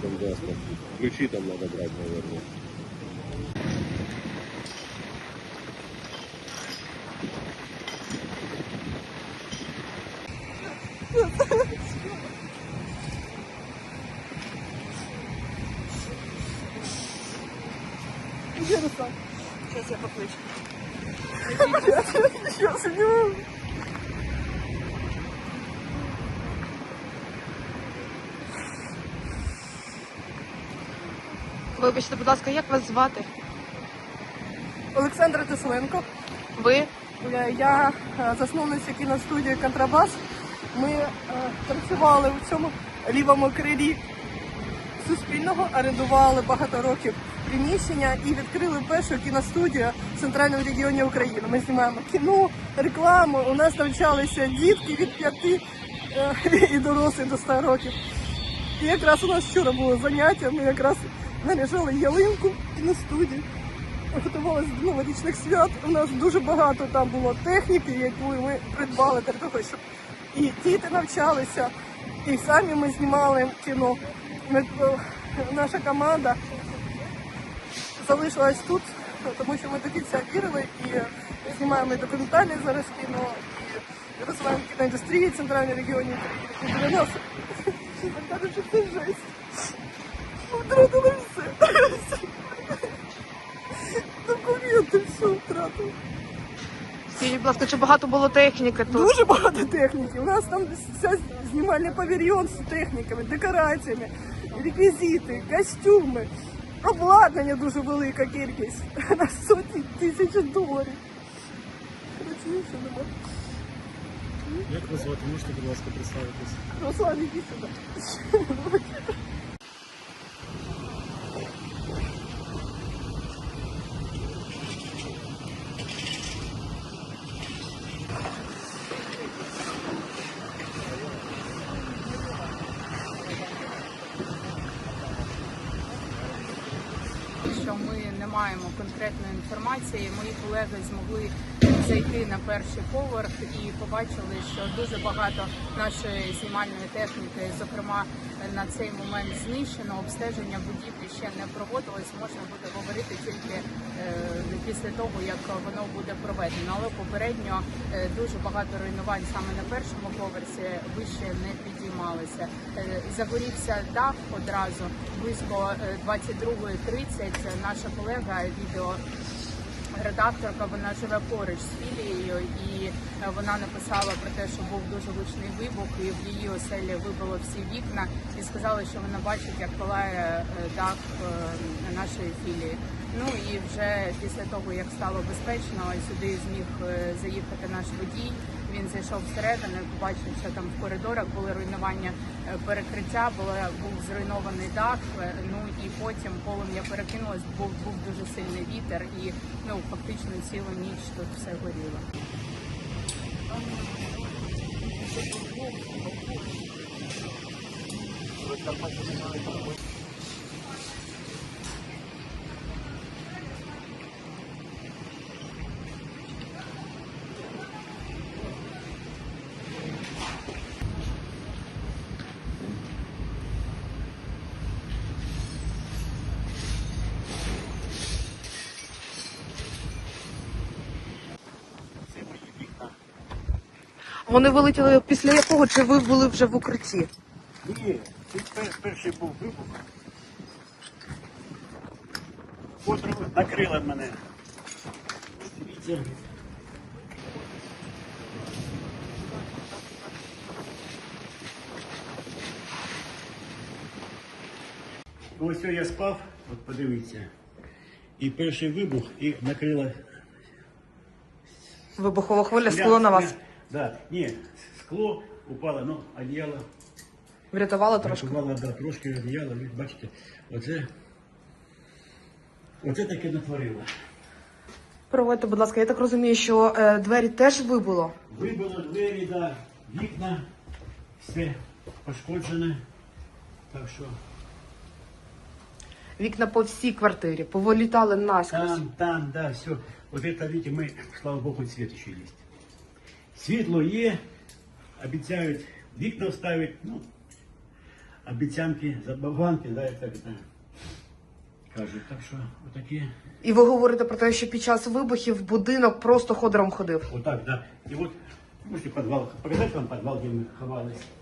квартиру, що там дасть. там. Ключі там треба брати, мабуть. Сейчас я покличу. Сейчас не Вибачте, будь ласка, як вас звати? Олександра Тесленко. Ви? Я е, засновниця кіностудії Контрабас. Ми е, працювали у цьому лівому крилі Суспільного, орендували багато років приміщення і відкрили першу кіностудію в центральному регіоні України. Ми знімаємо кіно, рекламу. У нас навчалися дітки від 5 е, і дорослі до 100 років. І якраз у нас вчора було заняття. Ми якраз наряжали ялинку в кіностудії. Готувалися до новорічних свят. У нас дуже багато там було техніки, яку ми придбали для того, щоб і діти навчалися, і самі ми знімали кіно. Ми, е, наша команда залишилась тут, тому що ми до кінця вірили і знімаємо і документальне зараз кіно, і розвиваємо кіноіндустрії в центральній регіоні. І для нас це жесть. Ми втратили все. Документи все втратили. Скажіть, будь ласка, чи багато було техніки тут? Дуже багато техніки. У нас там вся знімальний павільйон з техніками, декораціями, реквізити, костюми. Обладнання дуже велика кількість. На сотні тисяч доларів. Коротше, нема. Як вас звати? Можете, будь ласка, представитись? Руслан, іди сюди. Що ми не маємо конкретної інформації. Мої колеги змогли зайти на перший поверх і побачили, що дуже багато нашої знімальної техніки, зокрема на цей момент знищено. Обстеження будівлі ще не проводилось. Можна буде говорити тільки е, після того, як воно буде проведено. Але попередньо е, дуже багато руйнувань саме на першому поверсі вище не підіймалися. Е, Загорівся дах одразу близько е, 22.30. Наша колега відео. Редакторка вона живе поруч з філією, і е, вона написала про те, що був дуже гучний вибух, і в її оселі вибило всі вікна, і сказала, що вона бачить, як палає е, дах е, нашої філії. Ну і вже після того, як стало безпечно, сюди зміг е, заїхати наш водій. Він зайшов всередину, і побачив, що там в коридорах були руйнування е, перекриття, була був зруйнований дах. е, Ну і потім полум'я перекинулось, був був дуже сильний вітер, і ну фактично цілу ніч тут все горіло. Це Вони вилетіли після якого чи ви були вже в укритті? Ні, пер- перший був вибух. Потім накрила мене. Ось я спав, от подивіться. І перший вибух, і накрила Вибухова хвиля скло на вас Да, ні, скло упало, ну, одіяло. врятувало трошки. Врятувало, да, трошки одіяло, ви бачите, оце, оце таке натворило. Проводьте, будь ласка, я так розумію, що е, двері теж вибуло. Вибило двері, да, вікна, все пошкоджене. Так що Вікна по всій квартирі, повилітали наскрозь. там, там, да, все. Вот это, видите, мы, слава Богу, свет ще є. Світло є, обіцяють вікна вставити, ну, обіцянки, забаванки, да, як так це кажуть. Так що отакі, І ви говорите про те, що під час вибухів будинок просто ходором ходив. отак, да. І от можете підвал, показати вам підвал, де ми ховались.